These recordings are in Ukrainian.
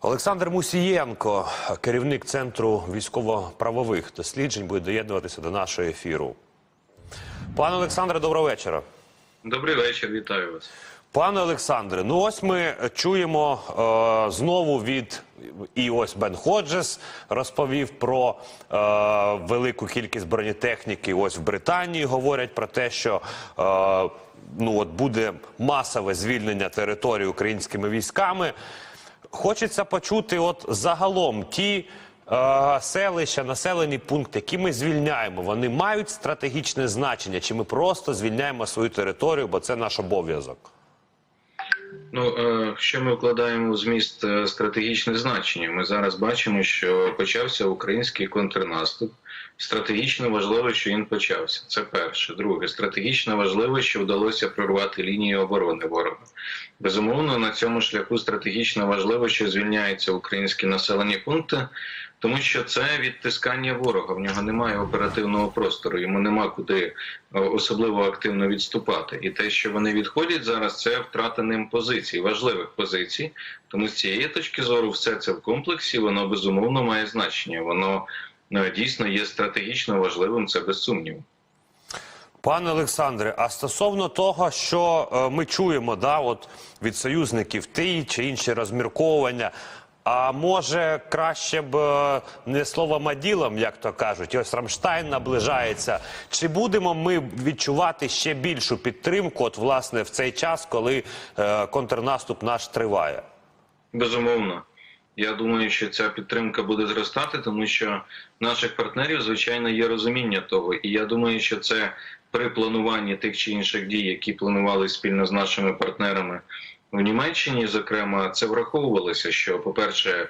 Олександр Мусієнко, керівник центру військово-правових досліджень, буде доєднуватися до нашого ефіру. Пане Олександре, доброго вечора. Добрий вечір, вітаю вас. Пане Олександре, ну ось ми чуємо е, знову від і ось Бен Ходжес розповів про е, велику кількість бронетехніки. Ось в Британії говорять про те, що е, ну от буде масове звільнення території українськими військами. Хочеться почути, от загалом ті е, селища, населені пункти, які ми звільняємо, вони мають стратегічне значення, чи ми просто звільняємо свою територію, бо це наш обов'язок. Ну е, що ми вкладаємо в зміст е, стратегічне значення? Ми зараз бачимо, що почався український контрнаступ. Стратегічно важливо, що він почався. Це перше. Друге, стратегічно важливо, що вдалося прорвати лінію оборони ворога. Безумовно, на цьому шляху стратегічно важливо, що звільняються українські населені пункти, тому що це відтискання ворога. В нього немає оперативного простору, йому нема куди е, особливо активно відступати. І те, що вони відходять зараз, це втрата ним позицій, важливих позицій. Тому з цієї точки зору, все це в комплексі, воно безумовно має значення. Воно дійсно є стратегічно важливим. Це без сумніву. Пане Олександре, а стосовно того, що е, ми чуємо, да, от від союзників ті чи інші розмірковування. А може краще б е, не словом а ділом, як то кажуть, ось Рамштайн наближається. Чи будемо ми відчувати ще більшу підтримку, от власне в цей час, коли е, контрнаступ наш триває? Безумовно. Я думаю, що ця підтримка буде зростати, тому що наших партнерів, звичайно, є розуміння того. І я думаю, що це при плануванні тих чи інших дій, які планували спільно з нашими партнерами в Німеччині, зокрема, це враховувалося. Що, по-перше,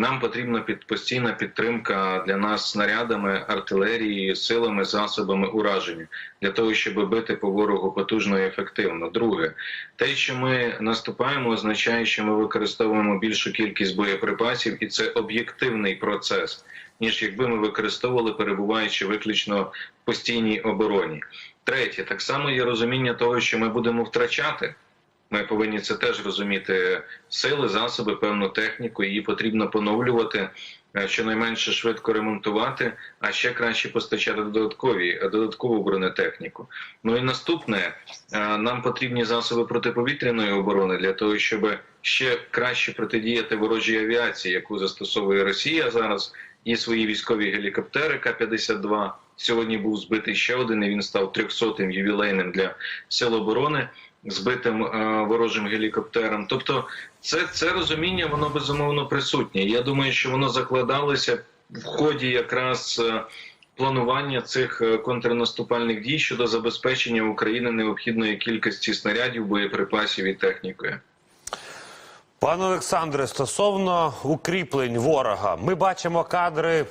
нам потрібна під постійна підтримка для нас снарядами, артилерією, силами, засобами ураження для того, щоб бити по ворогу потужно і ефективно. Друге, те, що ми наступаємо, означає, що ми використовуємо більшу кількість боєприпасів, і це об'єктивний процес, ніж якби ми використовували, перебуваючи виключно в постійній обороні. Третє, так само є розуміння того, що ми будемо втрачати. Ми повинні це теж розуміти. Сили, засоби, певну техніку. Її потрібно поновлювати, е, щонайменше швидко ремонтувати, а ще краще постачати додаткові додаткову бронетехніку. Ну і наступне е, нам потрібні засоби протиповітряної оборони для того, щоб ще краще протидіяти ворожій авіації, яку застосовує Росія зараз, і свої військові гелікоптери К-52. Сьогодні був збитий ще один. і Він став 300-м ювілейним для сил оборони збитим е, ворожим гелікоптером. Тобто, це це розуміння, воно безумовно присутнє. Я думаю, що воно закладалося в ході якраз е, планування цих е, контрнаступальних дій щодо забезпечення України необхідної кількості снарядів, боєприпасів і технікою. Пане Олександре, стосовно укріплень ворога, ми бачимо кадри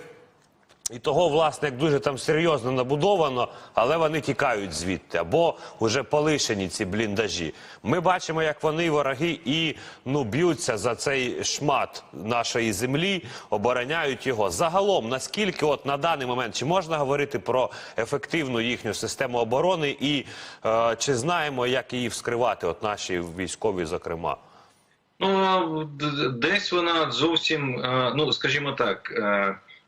і того, власне, як дуже там серйозно набудовано, але вони тікають звідти або вже полишені ці бліндажі. Ми бачимо, як вони вороги і ну б'ються за цей шмат нашої землі, обороняють його. Загалом, наскільки, от на даний момент, чи можна говорити про ефективну їхню систему оборони, і е, чи знаємо, як її вскривати, от наші військові, зокрема? Ну десь вона зовсім, е, ну скажімо так.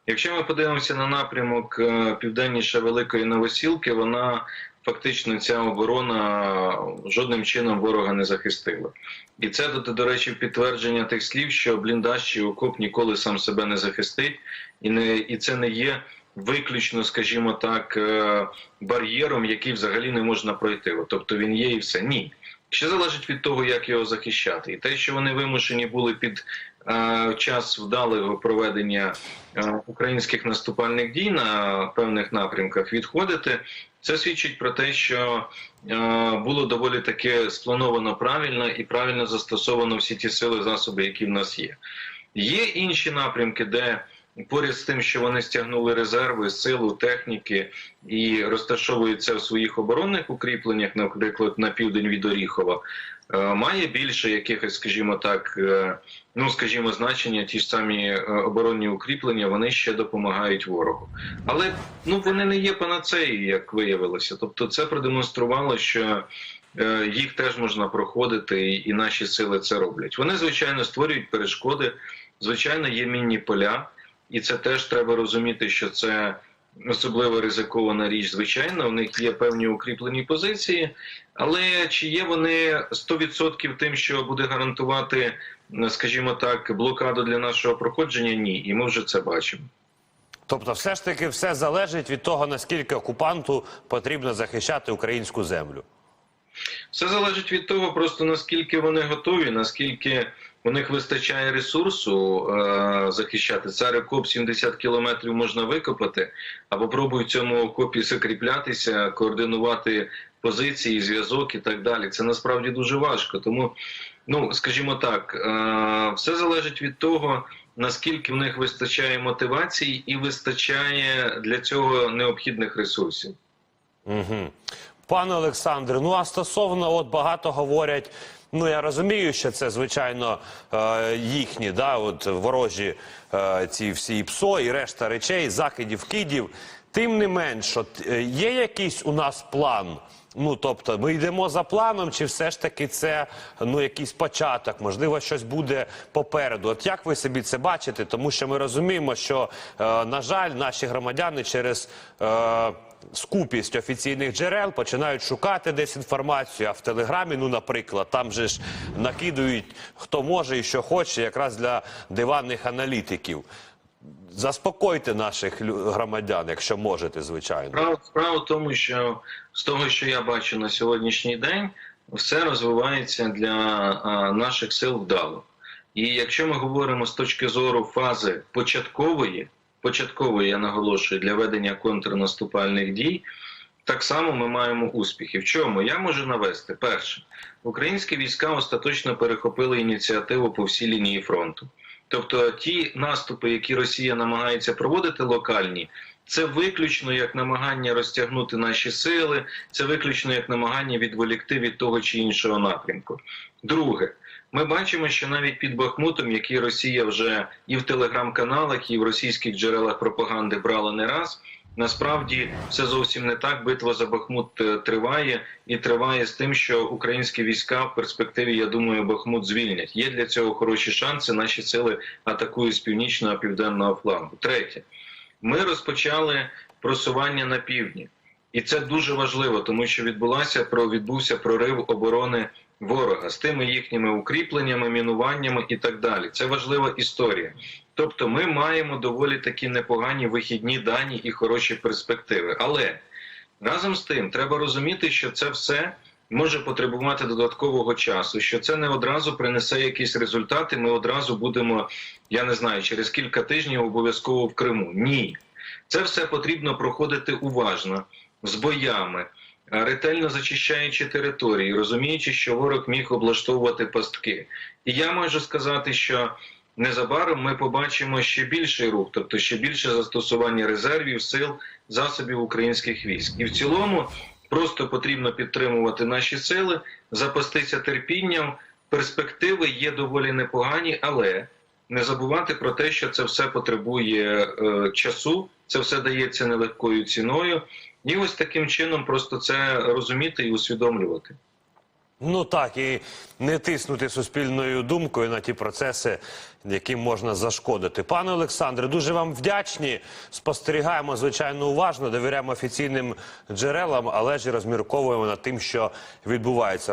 Е, Якщо ми подивимося на напрямок е, південніше Великої Новосілки, вона фактично ця оборона жодним чином ворога не захистила. І це до, до речі, підтвердження тих слів, що бліндаж чи окоп ніколи сам себе не захистить, і не і це не є. Виключно, скажімо так, е, бар'єром, який взагалі не можна пройти. Тобто він є і все. Ні. Ще залежить від того, як його захищати, і те, що вони вимушені були під е, час вдалого проведення е, українських наступальних дій на певних напрямках відходити, це свідчить про те, що е, було доволі таки сплановано правильно і правильно застосовано всі ті сили засоби, які в нас є. Є інші напрямки, де Поряд з тим, що вони стягнули резерви, силу, техніки і розташовуються в своїх оборонних укріпленнях, наприклад, на південь від Оріхова, е, має більше якихось, скажімо так, е, ну скажімо, значення, ті ж самі е, оборонні укріплення, вони ще допомагають ворогу, але ну вони не є панацеєю, як виявилося. Тобто, це продемонструвало, що їх теж можна проходити, і наші сили це роблять. Вони звичайно створюють перешкоди Звичайно, є мінні поля, і це теж треба розуміти, що це особливо ризикована річ. Звичайно, у них є певні укріплені позиції, але чи є вони 100% тим, що буде гарантувати, скажімо так, блокаду для нашого проходження? Ні, і ми вже це бачимо. Тобто, все ж таки, все залежить від того, наскільки окупанту потрібно захищати українську землю. Все залежить від того, просто наскільки вони готові, наскільки у них вистачає ресурсу е- захищати. Цар окоп 70 кілометрів можна викопати, а попробуй в цьому окопі закріплятися, координувати позиції, зв'язок і так далі. Це насправді дуже важко. Тому, ну скажімо так, е- все залежить від того. Наскільки в них вистачає мотивації і вистачає для цього необхідних ресурсів? Угу. Пане Олександре, ну а стосовно, от багато говорять. Ну я розумію, що це звичайно е, їхні, да, от ворожі е, ці всі ПСО і решта речей, закидів, кидів. Тим не менш, от, е, є якийсь у нас план. Ну тобто, ми йдемо за планом, чи все ж таки це ну якийсь початок, можливо, щось буде попереду. От як ви собі це бачите? Тому що ми розуміємо, що на жаль, наші громадяни через скупість офіційних джерел починають шукати десь інформацію. А в телеграмі, ну наприклад, там же ж накидують хто може і що хоче, якраз для диванних аналітиків. Заспокойте наших громадян, якщо можете, звичайно. Справа, справа в тому, що з того, що я бачу на сьогоднішній день, все розвивається для а, наших сил вдало. І якщо ми говоримо з точки зору фази початкової, початкової, я наголошую, для ведення контрнаступальних дій, так само ми маємо успіхи. В чому? Я можу навести. Перше, українські війська остаточно перехопили ініціативу по всій лінії фронту. Тобто ті наступи, які Росія намагається проводити локальні, це виключно як намагання розтягнути наші сили, це виключно як намагання відволікти від того чи іншого напрямку. Друге, ми бачимо, що навіть під Бахмутом, який Росія вже і в телеграм-каналах, і в російських джерелах пропаганди брала не раз. Насправді все зовсім не так. Битва за Бахмут е, триває і триває з тим, що українські війська в перспективі, я думаю, Бахмут звільнять. Є для цього хороші шанси. Наші сили атакують з північного південного флангу. Третє, ми розпочали просування на півдні, і це дуже важливо, тому що відбулася про відбувся прорив оборони ворога з тими їхніми укріпленнями, мінуваннями і так далі. Це важлива історія. Тобто, ми маємо доволі такі непогані вихідні дані і хороші перспективи. Але разом з тим треба розуміти, що це все може потребувати додаткового часу, що це не одразу принесе якісь результати. Ми одразу будемо, я не знаю, через кілька тижнів обов'язково в Криму. Ні, це все потрібно проходити уважно з боями. Ретельно зачищаючи території, розуміючи, що ворог міг облаштовувати пастки, і я можу сказати, що незабаром ми побачимо ще більший рух, тобто ще більше застосування резервів, сил, засобів українських військ. І в цілому просто потрібно підтримувати наші сили, запастися терпінням. Перспективи є доволі непогані, але не забувати про те, що це все потребує е, часу, це все дається нелегкою ціною. І ось таким чином просто це розуміти і усвідомлювати. Ну так, і не тиснути суспільною думкою на ті процеси, яким можна зашкодити. Пане Олександре, дуже вам вдячні. Спостерігаємо звичайно уважно, довіряємо офіційним джерелам, але ж розмірковуємо над тим, що відбувається.